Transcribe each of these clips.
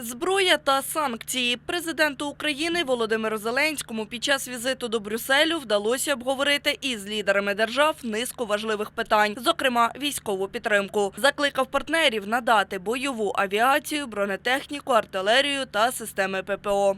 Зброя та санкції президенту України Володимиру Зеленському під час візиту до Брюсселю вдалося обговорити із лідерами держав низку важливих питань, зокрема військову підтримку. Закликав партнерів надати бойову авіацію, бронетехніку, артилерію та системи ППО.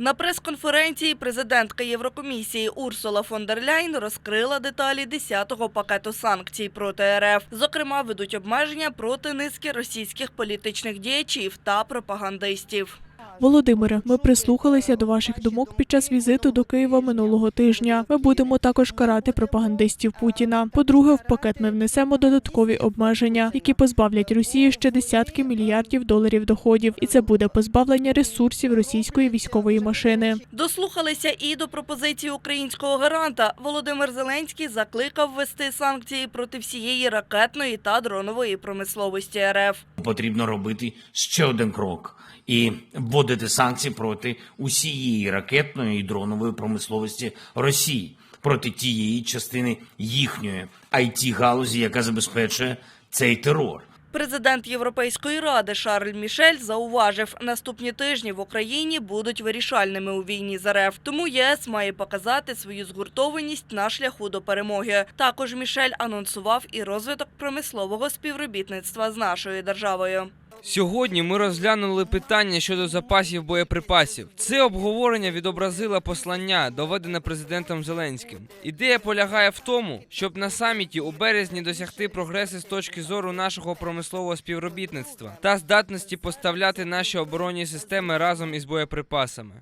На прес-конференції президентка Єврокомісії Урсула фон дер Ляйн розкрила деталі 10-го пакету санкцій проти РФ. Зокрема, ведуть обмеження проти низки російських політичних діячів та пропагандистів. Володимире, ми прислухалися до ваших думок під час візиту до Києва минулого тижня. Ми будемо також карати пропагандистів Путіна. По-друге, в пакет ми внесемо додаткові обмеження, які позбавлять Росії ще десятки мільярдів доларів доходів, і це буде позбавлення ресурсів російської військової машини. Дослухалися і до пропозиції українського гаранта. Володимир Зеленський закликав ввести санкції проти всієї ракетної та дронової промисловості РФ. Потрібно робити ще один крок і вводити санкції проти усієї ракетної і дронової промисловості Росії, проти тієї частини їхньої it галузі, яка забезпечує цей терор. Президент Європейської ради Шарль Мішель зауважив, наступні тижні в Україні будуть вирішальними у війні з РФ. Тому ЄС має показати свою згуртованість на шляху до перемоги. Також Мішель анонсував і розвиток промислового співробітництва з нашою державою. Сьогодні ми розглянули питання щодо запасів боєприпасів. Це обговорення відобразило послання, доведене президентом Зеленським. Ідея полягає в тому, щоб на саміті у березні досягти прогресу з точки зору нашого промислового співробітництва та здатності поставляти наші оборонні системи разом із боєприпасами.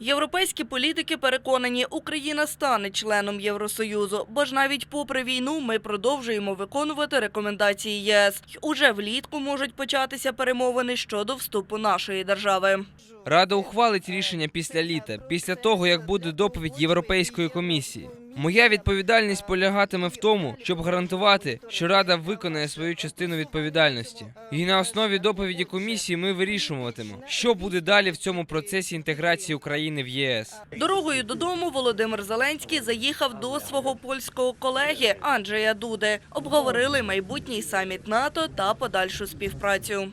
Європейські політики переконані, Україна стане членом Євросоюзу, бо ж навіть попри війну ми продовжуємо виконувати рекомендації ЄС. Уже влітку можуть початися перемовини щодо вступу нашої держави. Рада ухвалить рішення після літа, після того як буде доповідь Європейської комісії. Моя відповідальність полягатиме в тому, щоб гарантувати, що Рада виконає свою частину відповідальності. І на основі доповіді комісії ми вирішуватимемо, що буде далі в цьому процесі інтеграції України в ЄС. Дорогою додому Володимир Зеленський заїхав до свого польського колеги Анджея Дуди. Обговорили майбутній саміт НАТО та подальшу співпрацю.